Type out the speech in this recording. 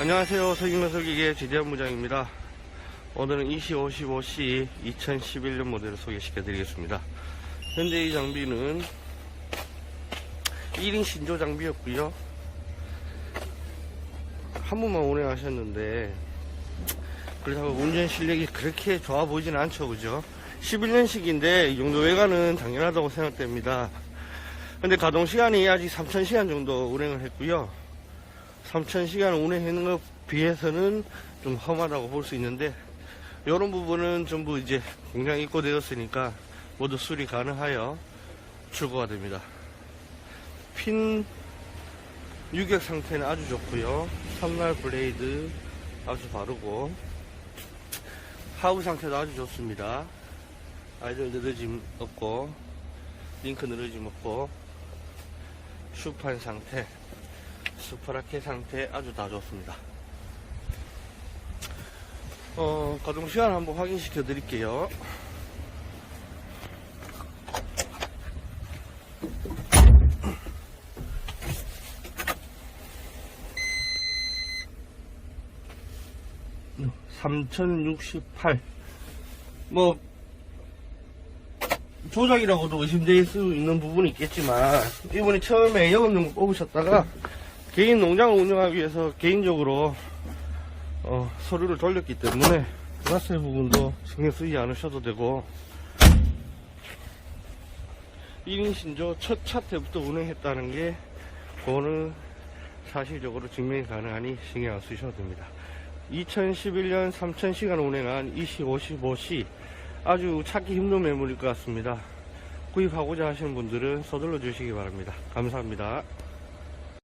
안녕하세요. 석인건설기계 지대한 무장입니다. 오늘은 2055C 2011년 모델을 소개시켜 드리겠습니다. 현재 이 장비는 1인 신조 장비였고요. 한 번만 운행하셨는데 그렇다고 운전 실력이 그렇게 좋아 보이진 않죠. 그죠? 11년식인데 이 정도 외관은 당연하다고 생각됩니다. 근데 가동 시간이 아직 3000시간 정도 운행을 했고요. 3000시간 운행하는 것 비해서는 좀 험하다고 볼 수 있는데 이런 부분은 전부 이제 공장 입고되었으니까 모두 수리 가능하여 출고가 됩니다. 핀 유격 상태는 아주 좋고요. 삼날 블레이드 아주 바르고 하부 상태도 아주 좋습니다. 아이들 늘어짐 없고 링크 늘어짐 없고 슈판 상태 스프라켓 상태 아주 다 좋습니다. 어, 가동 시간 한번 확인시켜 드릴게요. (3068) 뭐 조작이라고도 의심될 수 있는 부분이 있겠지만 이분이 처음에 영업용 뽑으셨다가 개인 농장을 운영하기 위해서 개인적으로 어, 서류를 돌렸기 때문에 가스 부분도 신경 쓰지 않으셔도 되고 1인 신조 첫 차 때부터 운행했다는 게 그거는 사실적으로 증명이 가능하니 신경 안 쓰셔도 됩니다. 2011년 3000시간 운행한 2055C 아주 찾기 힘든 매물일 것 같습니다. 구입하고자 하시는 분들은 서둘러 주시기 바랍니다. 감사합니다.